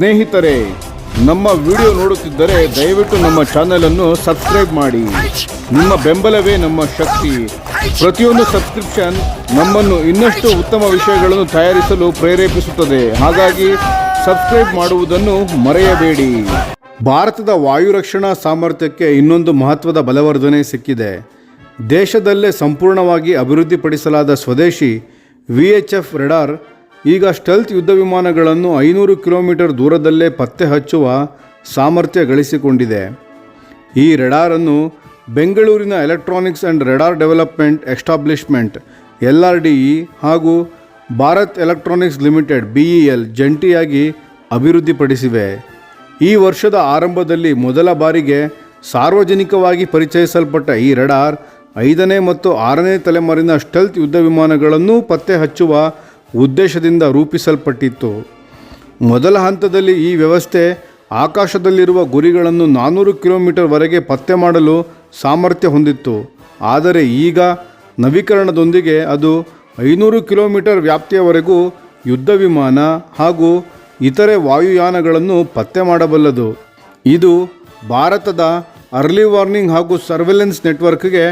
ಸ್ನೇಹಿತರೆ, ನಮ್ಮ ವಿಡಿಯೋ ನೋಡುತ್ತಿದ್ದರೆ ದಯವಿಟ್ಟು ನಮ್ಮ ಚಾನೆಲ್ ಅನ್ನು ಸಬ್ಸ್ಕ್ರೈಬ್ ಮಾಡಿ. ನಿಮ್ಮ ಬೆಂಬಲವೇ ನಮ್ಮ ಶಕ್ತಿ. ಪ್ರತಿಯೊಂದು ಸಬ್ಸ್ಕ್ರಿಪ್ಷನ್ ನಮ್ಮನ್ನು ಇನ್ನಷ್ಟು ಉತ್ತಮ ವಿಷಯಗಳನ್ನು ತಯಾರಿಸಲು ಪ್ರೇರೇಪಿಸುತ್ತದೆ. ಹಾಗಾಗಿ ಸಬ್ಸ್ಕ್ರೈಬ್ ಮಾಡುವುದನ್ನು ಮರೆಯಬೇಡಿ. ಭಾರತದ ವಾಯು ರಕ್ಷಣಾ ಸಾಮರ್ಥ್ಯಕ್ಕೆ ಇನ್ನೊಂದು ಮಹತ್ವದ ಬಲವರ್ಧನೆ ಸಿಕ್ಕಿದೆ. ದೇಶದಲ್ಲೇ ಸಂಪೂರ್ಣವಾಗಿ ಅಭಿವೃದ್ಧಿಪಡಿಸಲಾದ ಸ್ವದೇಶಿ ವಿ ಎಚ್ ರೆಡಾರ್ ಈಗ ಸ್ಟೆಲ್ತ್ ಯುದ್ಧ ವಿಮಾನಗಳನ್ನು ಐನೂರು ಕಿಲೋಮೀಟರ್ ದೂರದಲ್ಲೇ ಪತ್ತೆ ಹಚ್ಚುವ ಸಾಮರ್ಥ್ಯ ಗಳಿಸಿಕೊಂಡಿದೆ. ಈ ರೆಡಾರನ್ನು ಬೆಂಗಳೂರಿನ electronics and radar development establishment, L R D E ಹಾಗೂ Bharat electronics limited, B E L, ಜಂಟಿಯಾಗಿ ಅಭಿವೃದ್ಧಿಪಡಿಸಿವೆ. ಈ ವರ್ಷದ ಆರಂಭದಲ್ಲಿ ಮೊದಲ ಬಾರಿಗೆ ಸಾರ್ವಜನಿಕವಾಗಿ ಪರಿಚಯಿಸಲ್ಪಟ್ಟ ಈ ರೆಡಾರ್ ಐದನೇ ಮತ್ತು ಆರನೇ ತಲೆಮಾರಿನ ಸ್ಟೆಲ್ತ್ ಯುದ್ಧ ವಿಮಾನಗಳನ್ನು ಪತ್ತೆ ಹಚ್ಚುವ ಉದ್ದೇಶದಿಂದ ರೂಪಿಸಲ್ಪಟ್ಟಿತ್ತು. ಮೊದಲ ಹಂತದಲ್ಲಿ ಈ ವ್ಯವಸ್ಥೆ ಆಕಾಶದಲ್ಲಿರುವ ಗುರಿಗಳನ್ನು ನಾನ್ನೂರು ಕಿಲೋಮೀಟರ್ವರೆಗೆ ಪತ್ತೆ ಮಾಡಲು ಸಾಮರ್ಥ್ಯ ಹೊಂದಿತ್ತು. ಆದರೆ ಈಗ ನವೀಕರಣದೊಂದಿಗೆ ಅದು ಐನೂರು ಕಿಲೋಮೀಟರ್ ವ್ಯಾಪ್ತಿಯವರೆಗೂ ಯುದ್ಧ ವಿಮಾನ ಹಾಗೂ ಇತರೆ ವಾಯುಯಾನಗಳನ್ನು ಪತ್ತೆ ಮಾಡಬಲ್ಲದು. ಇದು ಭಾರತದ ಅರ್ಲಿ ವಾರ್ನಿಂಗ್ ಹಾಗೂ ಸರ್ವೆಲೆನ್ಸ್ ನೆಟ್ವರ್ಕ್ಗೆ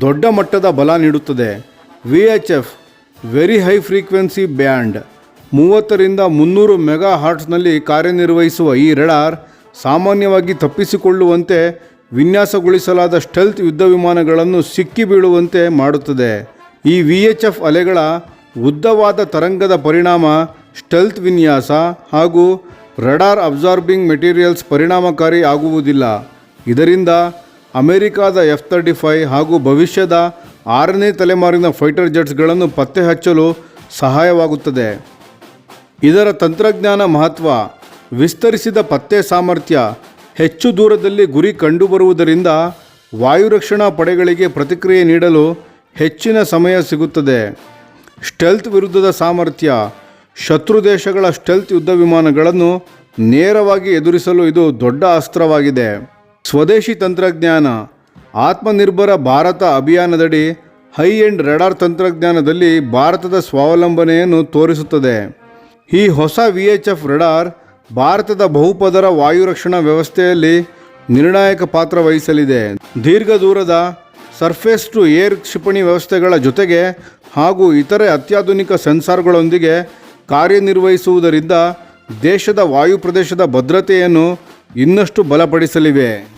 ದೊಡ್ಡ ಮಟ್ಟದ ಬಲ ನೀಡುತ್ತದೆ. V H F very high frequency band ಮೂವತ್ತರಿಂದ ಮುನ್ನೂರು ಮೆಗಾ ಹಾರ್ಟ್ಸ್ನಲ್ಲಿ ಕಾರ್ಯನಿರ್ವಹಿಸುವ ಈ ರಡಾರ್ ಸಾಮಾನ್ಯವಾಗಿ ತಪ್ಪಿಸಿಕೊಳ್ಳುವಂತೆ ವಿನ್ಯಾಸಗೊಳಿಸಲಾದ ಸ್ಟೆಲ್ತ್ ಯುದ್ಧ ವಿಮಾನಗಳನ್ನು ಸಿಕ್ಕಿ ಬೀಳುವಂತೆ ಮಾಡುತ್ತದೆ. ಈ ವಿ ಎಚ್ ಎಫ್ ಅಲೆಗಳ ಉದ್ದವಾದ ತರಂಗದ ಪರಿಣಾಮ ಸ್ಟೆಲ್ತ್ ವಿನ್ಯಾಸ ಹಾಗೂ ರಡಾರ್ ಅಬ್ಸಾರ್ಬಿಂಗ್ ಮೆಟೀರಿಯಲ್ಸ್ ಪರಿಣಾಮಕಾರಿ ಆಗುವುದಿಲ್ಲ. ಇದರಿಂದ ಅಮೆರಿಕಾದ ಎಫ್ ತರ್ಟಿ ಫೈ ಹಾಗೂ ಭವಿಷ್ಯದ ಆರನೇ ತಲೆಮಾರಿನ ಫೈಟರ್ ಜೆಟ್ಸ್ಗಳನ್ನು ಪತ್ತೆ ಹಚ್ಚಲು ಸಹಾಯವಾಗುತ್ತದೆ. ಇದರ ತಂತ್ರಜ್ಞಾನ ಮಹತ್ವ, ವಿಸ್ತರಿಸಿದ ಪತ್ತೆ ಸಾಮರ್ಥ್ಯ, ಹೆಚ್ಚು ದೂರದಲ್ಲಿ ಗುರಿ ಕಂಡುಬರುವುದರಿಂದ ವಾಯುರಕ್ಷಣಾ ಪಡೆಗಳಿಗೆ ಪ್ರತಿಕ್ರಿಯೆ ನೀಡಲು ಹೆಚ್ಚಿನ ಸಮಯ ಸಿಗುತ್ತದೆ. ಸ್ಟೆಲ್ತ್ ವಿರುದ್ಧದ ಸಾಮರ್ಥ್ಯ, ಶತ್ರು ದೇಶಗಳ ಸ್ಟೆಲ್ತ್ ಯುದ್ಧ ವಿಮಾನಗಳನ್ನು ನೇರವಾಗಿ ಎದುರಿಸಲು ಇದು ದೊಡ್ಡ ಅಸ್ತ್ರವಾಗಿದೆ. ಸ್ವದೇಶಿ ತಂತ್ರಜ್ಞಾನ ಆತ್ಮನಿರ್ಭರ ಭಾರತ ಅಭಿಯಾನದಡಿ ಹೈ ಎಂಡ್ ರೆಡಾರ್ ತಂತ್ರಜ್ಞಾನದಲ್ಲಿ ಭಾರತದ ಸ್ವಾವಲಂಬನೆಯನ್ನು ತೋರಿಸುತ್ತದೆ. ಈ ಹೊಸ ವಿ ಎಚ್ ಎಫ್ ರೆಡಾರ್ ಭಾರತದ ಬಹುಪದರ ವಾಯು ರಕ್ಷಣಾ ವ್ಯವಸ್ಥೆಯಲ್ಲಿ ನಿರ್ಣಾಯಕ ಪಾತ್ರ ವಹಿಸಲಿದೆ. ದೀರ್ಘ ದೂರದ ಸರ್ಫೇಸ್ ಟು ಏರ್ ಕ್ಷಿಪಣಿ ವ್ಯವಸ್ಥೆಗಳ ಜೊತೆಗೆ ಹಾಗೂ ಇತರೆ ಅತ್ಯಾಧುನಿಕ ಸೆನ್ಸಾರ್ಗಳೊಂದಿಗೆ ಕಾರ್ಯನಿರ್ವಹಿಸುವುದರಿಂದ ದೇಶದ ವಾಯು ಪ್ರದೇಶದ ಭದ್ರತೆಯನ್ನು ಇನ್ನಷ್ಟು ಬಲಪಡಿಸಲಿವೆ.